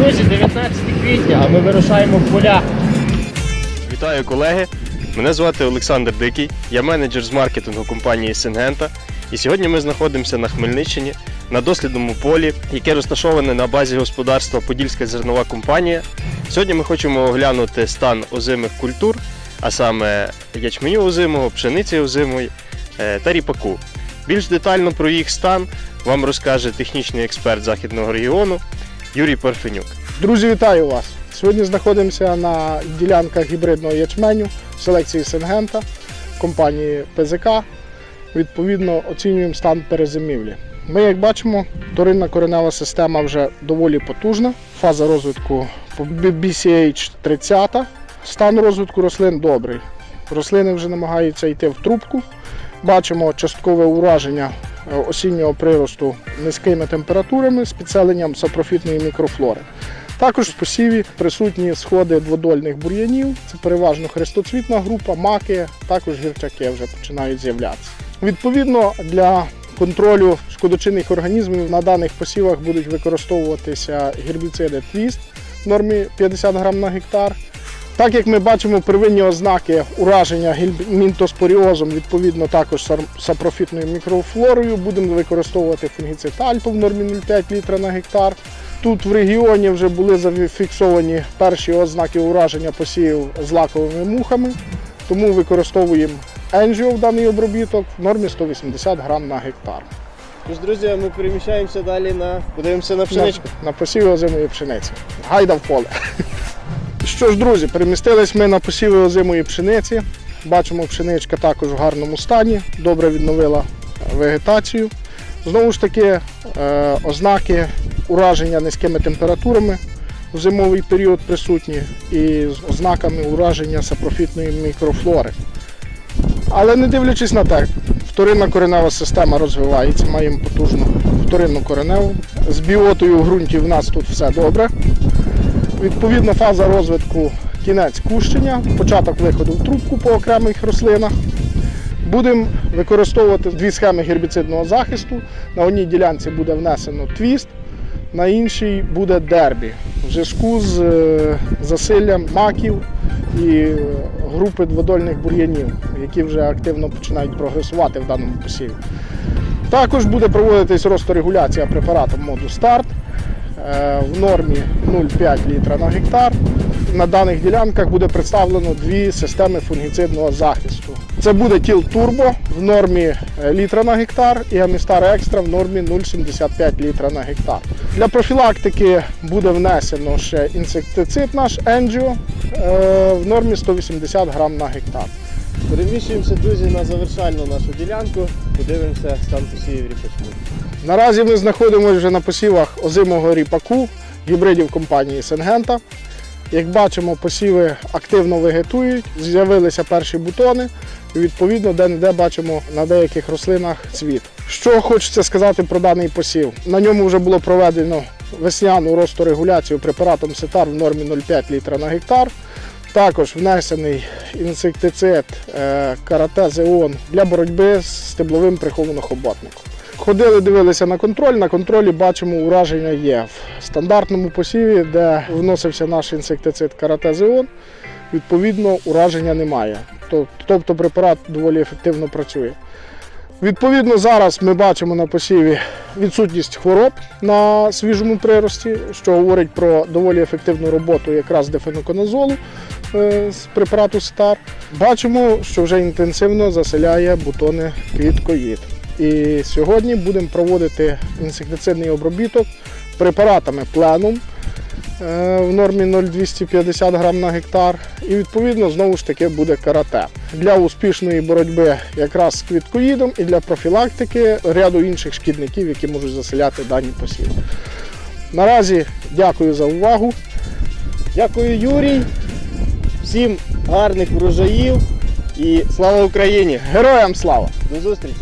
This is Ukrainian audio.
Друзі, 19 квітня, а ми вирушаємо в поля. Вітаю колеги! Мене звати Олександр Дикий, я менеджер з маркетингу компанії Сингента. І сьогодні ми знаходимося на Хмельниччині на дослідному полі, яке розташоване на базі господарства Подільська зернова компанія. Сьогодні ми хочемо оглянути стан озимих культур, а саме ячменю озимого, пшениці озимої е, та ріпаку. Більш детально про їх стан вам розкаже технічний експерт західного регіону Юрій Парфенюк. Друзі, вітаю вас! Сьогодні знаходимося на ділянках гібридного ячменю селекції Сенгента компанії ПЗК. Відповідно, оцінюємо стан перезимівлі. Ми, як бачимо, вторинна коренева система вже доволі потужна. Фаза розвитку BCH 30. Стан розвитку рослин добрий. Рослини вже намагаються йти в трубку. Бачимо часткове ураження осіннього приросту низькими температурами з підселенням сапрофітної мікрофлори. Також в посіві присутні сходи дводольних бур'янів. Це переважно хрестоцвітна група, маки, також гірчаки вже починають з'являтися. Відповідно, для контролю шкодочинних організмів на даних посівах будуть використовуватися гербіциди твіст в нормі 50 грам на гектар. Так як ми бачимо первинні ознаки ураження гельмінтоспоріозом, відповідно також сапрофітною мікрофлорою, будемо використовувати фунгіцид Альто в нормі 0,5 літра на гектар. Тут в регіоні вже були зафіксовані перші ознаки ураження посівів з лаковими мухами, тому використовуємо енжіо в даний обробіток в нормі 180 грам на гектар. Тож, друзі, ми переміщаємося далі на подивимося на пшеничку. На, на посіви озимої пшениці. Гайда в поле. Що ж, друзі, перемістились ми на посіви озимої пшениці. Бачимо, пшеничка також в гарному стані, добре відновила вегетацію. Знову ж таки, е, ознаки ураження низькими температурами в зимовий період присутні і з ознаками ураження сапрофітної мікрофлори. Але не дивлячись на те, вторинна коренева система розвивається, маємо потужну вторинну кореневу. З біотою в ґрунті в нас тут все добре. Відповідна фаза розвитку кінець кущення, початок виходу в трубку по окремих рослинах. Будемо використовувати дві схеми гербіцидного захисту. На одній ділянці буде внесено твіст, на іншій буде дербі в зв'язку з е, засиллям маків і е, групи дводольних бур'янів, які вже активно починають прогресувати в даному посіві. Також буде проводитись росторегуляція препаратом моду старт в нормі 0,5 літра на гектар. На даних ділянках буде представлено дві системи фунгіцидного захисту. Це буде Тіл Турбо в нормі е, літра на гектар і Амістар Екстра в нормі 0,75 літра на гектар. Для профілактики буде внесено ще інсектицид наш Енджіо е, в нормі 180 грам на гектар. Переміщуємося, друзі, на завершальну нашу ділянку. Подивимося стан посівів ріпачку. Наразі ми знаходимося вже на посівах озимого ріпаку, гібридів компанії Сенгента. Як бачимо, посіви активно вегетують, з'явилися перші бутони, і відповідно де-не-де бачимо на деяких рослинах цвіт. Що хочеться сказати про даний посів? На ньому вже було проведено весняну росторегуляцію препаратом Сетар в нормі 0,5 літра на гектар. Також внесений інсектицид е, карате для боротьби з стебловим прихованохоботником. Ходили, дивилися на контроль. На контролі бачимо, ураження є в стандартному посіві, де вносився наш інсектицид карате Зеон. Відповідно, ураження немає. Тобто препарат доволі ефективно працює. Відповідно, зараз ми бачимо на посіві відсутність хвороб на свіжому прирості, що говорить про доволі ефективну роботу якраз дефеноконазолу з препарату СТАР. Бачимо, що вже інтенсивно заселяє бутони квіткоїд. І сьогодні будемо проводити інсектицидний обробіток препаратами пленум е, в нормі 0,250 грам на гектар. І відповідно знову ж таки буде карате. Для успішної боротьби якраз з квіткоїдом і для профілактики ряду інших шкідників, які можуть заселяти дані посіви. Наразі дякую за увагу. Дякую, Юрій. Всім гарних врожаїв і слава Україні! Героям слава! До зустрічі!